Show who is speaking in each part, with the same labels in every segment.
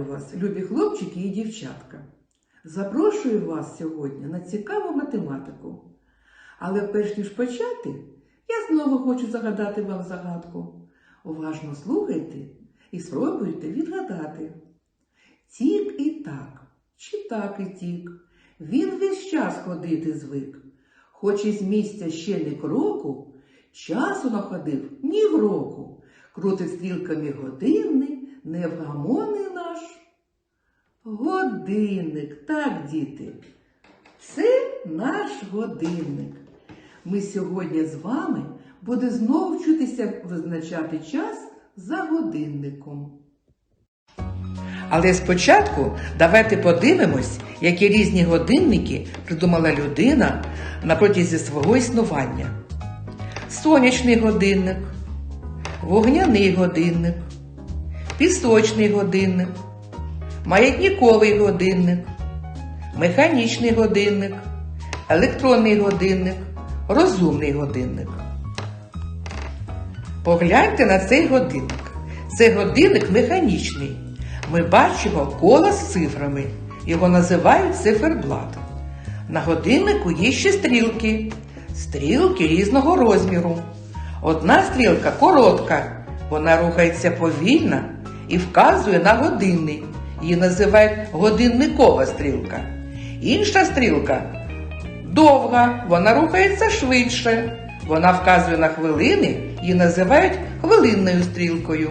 Speaker 1: Вітаю вас, любі хлопчики і дівчатка. Запрошую вас сьогодні на цікаву математику. Але перш ніж почати, я знову хочу загадати вам загадку. Уважно слухайте і спробуйте відгадати. Тік і так, чи так і тік, він весь час ходити звик. Хоч із місця ще не кроку, часу находив ні в року. Крутить стрілками годинник, невгамонний наш. Годинник, так, діти. Це наш годинник. Ми сьогодні з вами буде знову вчитися визначати час за годинником. Але спочатку давайте подивимось, які різні годинники придумала людина на протязі свого існування. Сонячний годинник, вогняний годинник, пісочний годинник, маятниковий годинник, механічний годинник, електронний годинник, розумний годинник. Погляньте на цей годинник. Це годинник механічний. Ми бачимо коло з цифрами. Його називають циферблат. На годиннику є ще стрілки. Стрілки різного розміру. Одна стрілка коротка, вона рухається повільно і вказує на годинник. Її називають годинникова стрілка. Інша стрілка довга, вона рухається швидше. Вона вказує на хвилини, її називають хвилинною стрілкою.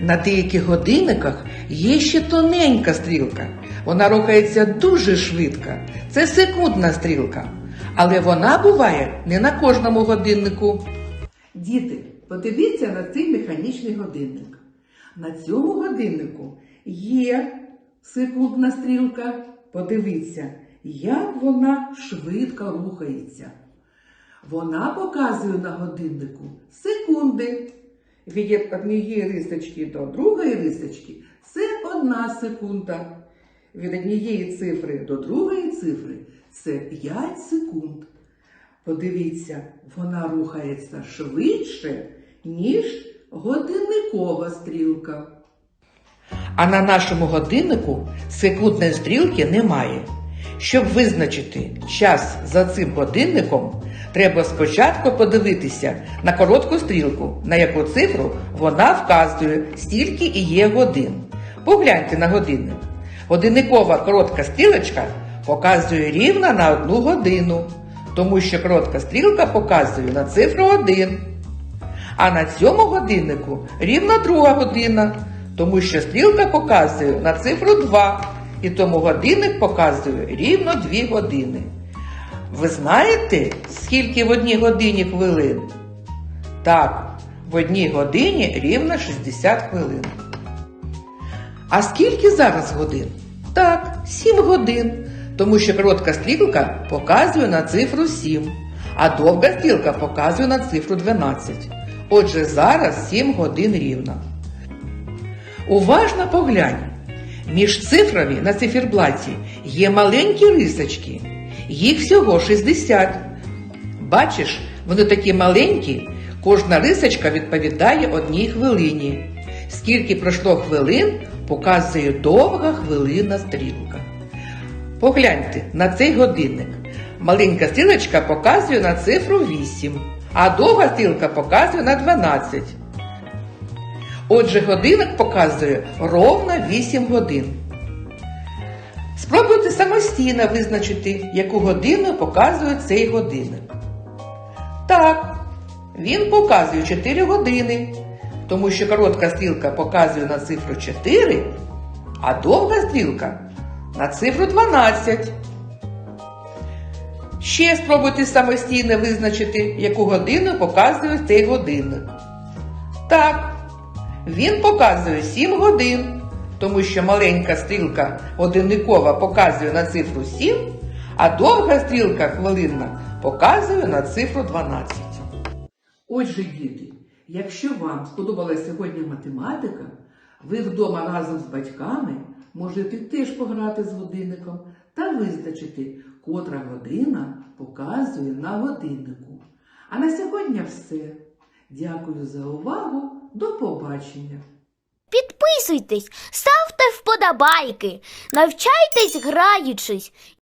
Speaker 1: На деяких годинниках є ще тоненька стрілка. Вона рухається дуже швидко. Це секундна стрілка. Але вона буває не на кожному годиннику. Діти, подивіться на цей механічний годинник. На цьому годиннику є секундна стрілка. Подивіться, як вона швидко рухається. Вона показує на годиннику секунди. Від однієї рисочки до другої рисочки це одна секунда. Від однієї цифри до другої цифри це 5 секунд. Подивіться, вона рухається швидше, ніж годинникова стрілка. А на нашому годиннику секундної стрілки немає. Щоб визначити час за цим годинником, треба спочатку подивитися на коротку стрілку, на яку цифру вона вказує, стільки і є годин. Погляньте на годинник. Годинникова коротка стрілочка показує рівно на одну годину, тому що коротка стрілка показує на цифру 1. А на цьому годиннику рівно друга година, тому що стрілка показує на цифру 2, і тому годинник показує рівно 2 години. Ви знаєте, скільки в одній годині хвилин? Так, в одній годині рівно 60 хвилин. А скільки зараз годин? Так, 7 годин, тому що коротка стрілка показує на цифру 7, а довга стрілка показує на цифру 12. Отже, зараз 7 годин рівно. Уважно поглянь. Між цифрами на циферблаті є маленькі рисочки. Їх всього 60. Бачиш, вони такі маленькі, кожна рисочка відповідає одній хвилині. Скільки пройшло хвилин, показує довга хвилина стрілка. Погляньте на цей годинник. Маленька стрілочка показує на цифру 8, а довга стрілка показує на 12. Отже, годинник показує ровно 8 годин. Спробуйте самостійно визначити, яку годину показує цей годинник. Так, він показує 4 години, тому що коротка стрілка показує на цифру 4, а довга стрілка на цифру 12. Ще спробуйте самостійно визначити, яку годину показує цей годинник. Так, він показує 7 годин, тому що маленька стрілка годинникова показує на цифру 7, а довга стрілка хвилинна показує на цифру 12. Отже, діти, якщо вам сподобалася сьогодні математика, ви вдома разом з батьками можете теж пограти з годинником та визначити, котра година показує на годиннику. А на сьогодні все. Дякую за увагу. До побачення!
Speaker 2: Підписуйтесь! ставте вподобайки, навчайтесь граючись